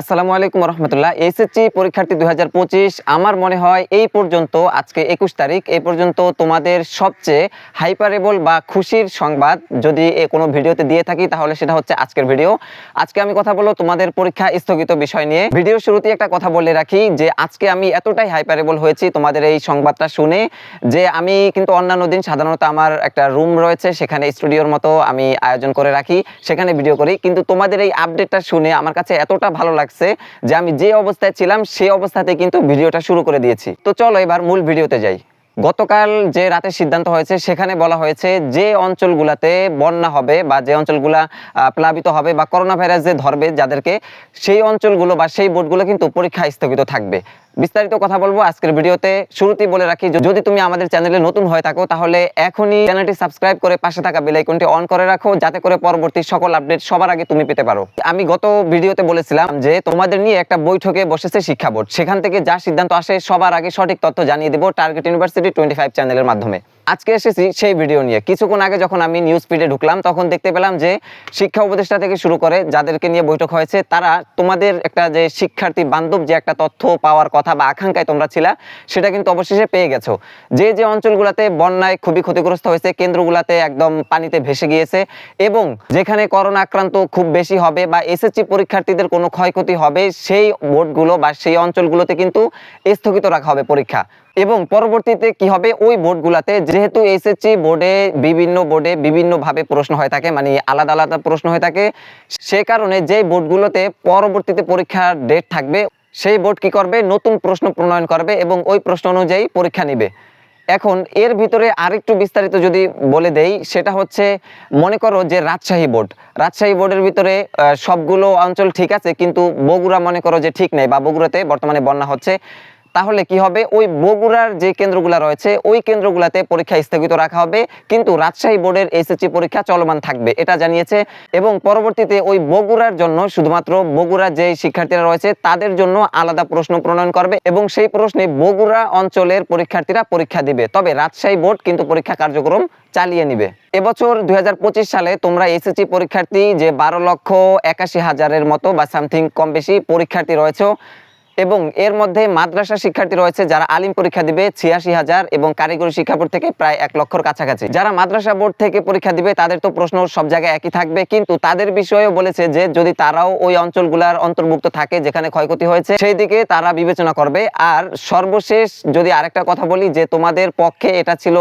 আসসালামু আলাইকুম রহমতুল্লাহ এসএসসি পরীক্ষার্থী দু হাজার পঁচিশ, আমার মনে হয় এই পর্যন্ত, আজকে একুশ তারিখ, এই পর্যন্ত তোমাদের সবচেয়ে হাইপারেবল বা খুশির সংবাদ যদি কোনো ভিডিওতে দিয়ে থাকি, তাহলে সেটা হচ্ছে আজকের ভিডিও। আজকে আমি কথা বলব তোমাদের পরীক্ষা স্থগিত বিষয় নিয়ে। ভিডিও শুরুতে একটা কথা বলে রাখি যে, আজকে আমি এতটাই হাইপারেবল হয়েছি তোমাদের এই সংবাদটা শুনে যে, আমি কিন্তু অন্যান্য দিন সাধারণত আমার একটা রুম রয়েছে, সেখানে স্টুডিওর মতো আমি আয়োজন করে রাখি, সেখানে ভিডিও করি। কিন্তু তোমাদের এই আপডেটটা শুনে আমার কাছে এতটা ভালো লাগছে যে আমি যে অবস্থায় ছিলাম, সেই অবস্থাতে কিন্তু ভিডিওটা শুরু করে দিয়েছি। তো চলো এবার মূল ভিডিওতে যাই। গতকাল যে রাতে সিদ্ধান্ত হয়েছে, সেখানে বলা হয়েছে যে অঞ্চলগুলাতে বন্যা হবে বা যে অঞ্চলগুলা প্লাবিত হবে বা করোনা ভাইরাস যে ধরবে, যাদেরকে সেই অঞ্চলগুলো বা সেই বোর্ডগুলো কিন্তু পরীক্ষা স্থগিত থাকবে। বিস্তারিত কথা বলব আজকের ভিডিওতে। শুরুতেই বলে রাখি যদি তুমি আমাদের চ্যানেলে নতুন হয়ে থাকো, তাহলে এখনই চ্যানেলটি সাবস্ক্রাইব করে পাশে থাকা বেলাইকনটি অন করে রাখো, যাতে করে পরবর্তী সকল আপডেট সবার আগে তুমি পেতে পারো। আমি গত ভিডিওতে বলেছিলাম যে, তোমাদের নিয়ে একটা বৈঠকে বসেছে শিক্ষা বোর্ড। সেখান থেকে যা সিদ্ধান্ত আসে, সবার আগে সঠিক তথ্য জানিয়ে দেবো টার্গেট ইউনিভার্সিটি টোয়েন্টি ফাইভ চ্যানেলের মাধ্যমে। আজকে এসেছি সেই ভিডিও নিয়ে। কিছুক্ষণ আগে যখন আমি নিউজ ফিডে ঢুকলাম, তখন দেখতে পেলাম যে শিক্ষা উপদেষ্টা থেকে শুরু করে যাদেরকে নিয়ে বৈঠক হয়েছে, তারা তোমাদের একটা যে শিক্ষার্থী বান্ধব যে একটা তথ্য পাওয়ার কথা বা আকাঙ্ক্ষায় তোমরা ছিলা, সেটা কিন্তু অবশেষে পেয়ে গেছো। যে যে অঞ্চলগুলোতে বন্যায় খুবই ক্ষতিগ্রস্ত হয়েছে, কেন্দ্রগুলোতে একদম পানিতে ভেসে গিয়েছে এবং যেখানে করোনা আক্রান্ত খুব বেশি হবে বা এসএসসি পরীক্ষার্থীদের কোনো ক্ষয়ক্ষতি হবে, সেই বোর্ডগুলো বা সেই অঞ্চলগুলোতে কিন্তু স্থগিত রাখা হবে পরীক্ষা। এবং পরবর্তীতে কি হবে? ওই বোর্ডগুলোতে যেহেতু এসএসসি বোর্ডে বিভিন্ন বোর্ডে বিভিন্নভাবে প্রশ্ন হয়ে থাকে মানে আলাদা আলাদা প্রশ্ন হয়ে থাকে, সে কারণে যে বোর্ডগুলোতে পরবর্তীতে পরীক্ষার ডেট থাকবে, সেই বোর্ড কি করবে? নতুন প্রশ্ন প্রণয়ন করবে এবং ওই প্রশ্ন অনুযায়ী পরীক্ষা নেবে। এখন এর ভিতরে আরেকটু বিস্তারিত যদি বলে দেই, সেটা হচ্ছে, মনে করো যে রাজশাহী বোর্ড। রাজশাহী বোর্ডের ভিতরে সবগুলো অঞ্চল ঠিক আছে, কিন্তু বগুড়া মনে করো যে ঠিক নেই, বা বগুড়াতে বর্তমানে বন্যা হচ্ছে। তাহলে কি হবে? ওই বগুড়ার যে কেন্দ্রগুলো রয়েছে, ওই কেন্দ্রগুলোতে পরীক্ষা স্থগিত রাখা হবে। কিন্তু রাজশাহী বোর্ডের এসএসসি পরীক্ষা চলমান থাকবে, এটা জানিয়েছে। এবং পরবর্তীতে ওই বগুড়ার জন্য শুধুমাত্র বগুড়ার যে শিক্ষার্থীরা রয়েছে, তাদের জন্য আলাদা প্রশ্ন প্রণয়ন করবে এবং সেই প্রশ্নে বগুড়া অঞ্চলের পরীক্ষার্থীরা পরীক্ষা দিবে। তবে রাজশাহী বোর্ড কিন্তু পরীক্ষা কার্যক্রম চালিয়ে নিবে। এবছর দুই হাজার পঁচিশ সালে তোমরা এসএসসি পরীক্ষার্থী যে বারো লক্ষ একাশি হাজারের মতো বা সামথিং কম বেশি পরীক্ষার্থী রয়েছে এবং এর মধ্যে মাদ্রাসা শিক্ষার্থী রয়েছে যারা আলিম পরীক্ষা দিবে ছিয়াশি হাজার এবং কারিগরি শিক্ষা বোর্ড থেকে প্রায় এক লক্ষর কাছাকাছি। যারা মাদ্রাসা বোর্ড থেকে পরীক্ষা দিবে, তাদের তো প্রশ্ন সব জায়গায় একই থাকবে। কিন্তু তাদের বিষয়েও বলেছে যে, যদি তারাও ওই অঞ্চলগুলার অন্তর্ভুক্ত থাকে যেখানে ক্ষয়ক্ষতি হয়েছে, সেই দিকে তারা বিবেচনা করবে। আর সর্বশেষ যদি আরেকটা কথা বলি, যে তোমাদের পক্ষে এটা ছিল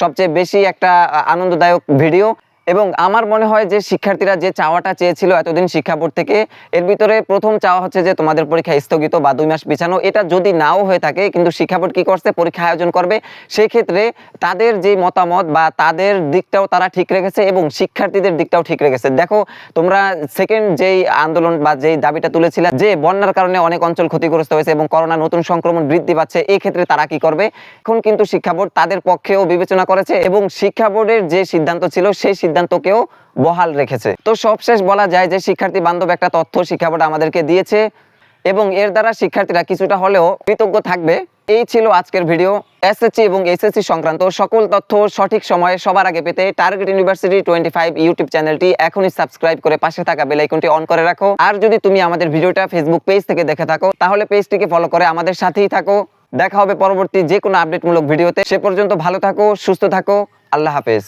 সবচেয়ে বেশি একটা আনন্দদায়ক ভিডিও। এবং আমার মনে হয় যে শিক্ষার্থীরা যে চাওয়াটা চেয়েছিল এতদিন শিক্ষা বোর্ড থেকে, এর ভিতরে প্রথম চাওয়া হচ্ছে যে তোমাদের পরীক্ষা স্থগিত বা দুই মাস পিছানো এটা যদি নাও হয়ে থাকে, কিন্তু শিক্ষা বোর্ড কি করছে? পরীক্ষা আয়োজন করবে। সেই ক্ষেত্রে তাদের যে মতামত বা তাদের দিকটাও তারা ঠিক রেখেছে এবং শিক্ষার্থীদের দিকটাও ঠিক রেখেছে। দেখো, তোমরা সেকেন্ড যেই আন্দোলন বা যেই দাবিটা তুলেছিলে যে বন্যার কারণে অনেক অঞ্চল ক্ষতিগ্রস্ত হয়েছে এবং করোনা নতুন সংক্রমণ বৃদ্ধি পাচ্ছে, এই ক্ষেত্রে তারা কি করবে? এখন কিন্তু শিক্ষা বোর্ড তাদের পক্ষেও বিবেচনা করেছে এবং শিক্ষা বোর্ডের যে সিদ্ধান্ত ছিল, সেই সিদ্ধান্তকেও বহাল রেখেছে। তো সবশেষ বলা যায় যে শিক্ষার্থী বান্ধব একটা তথ্য শিক্ষা বোর্ড আমাদেরকে দিয়েছে এবং এর দ্বারা শিক্ষার্থীরা কিছুটা হলেও কৃতজ্ঞ থাকবে। এই ছিল আজকের ভিডিও। এসএসসি এবং এসএসসি সংক্রান্ত সকল তথ্য সঠিক সময়ে সবার আগে পেতে target university twenty five YouTube চ্যানেলটি এখনই সাবস্ক্রাইব করে পাশে থাকা বেল আইকনটি অন করে রাখো। আর যদি তুমি আমাদের ভিডিওটা ফেসবুক পেজ থেকে দেখে থাকো, তাহলে পেজটিকে ফলো করে আমাদের সাথেই থাকো। দেখা হবে পরবর্তী যে কোনো আপডেটমূলক ভিডিওতে। সে পর্যন্ত ভালো থাকো, সুস্থ থাকো। আল্লাহ হাফেজ।